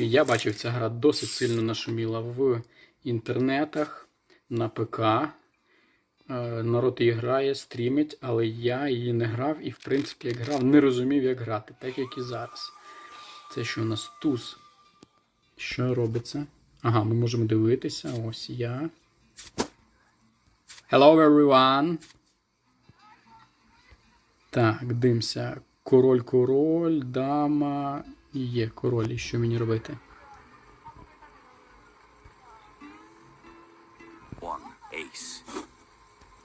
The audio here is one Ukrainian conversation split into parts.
Я бачив, ця гра досить сильно нашуміла в інтернетах, на ПК. Е, Народ її грає, стрімить, але я її не грав і, в принципі, як грав, не розумів, як грати, так як і зараз. Це що у нас туз? Що робиться? Ага, ми можемо дивитися. Ось я. Hello, everyone! Так, дивимося. Король, король, дама. Є король. І що мені робити? One ace.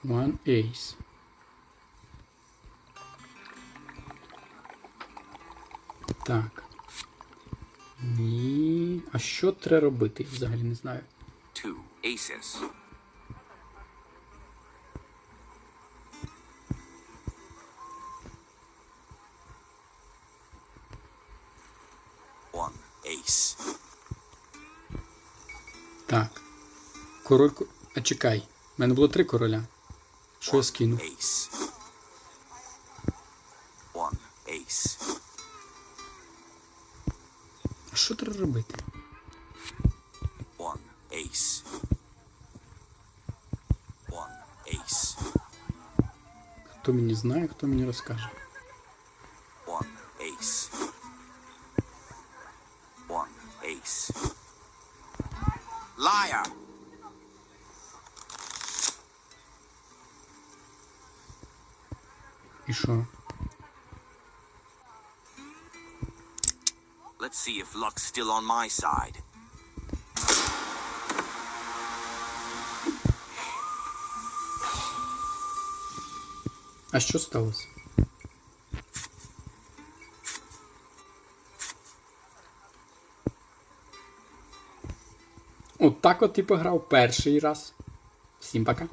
One ace. Так. Ні. А що треба робити? Взагалі не знаю. Two aces. Ace. Так. Король. А чекай. У мене було три короля. Що я скину? Ace. One ace. А що треба робити? One ace. One ace. Хто мені знає, хто мені розкаже. Liar! І що? Let's see if luck's still on my side. А що сталося? От от і перший раз. Всім пока.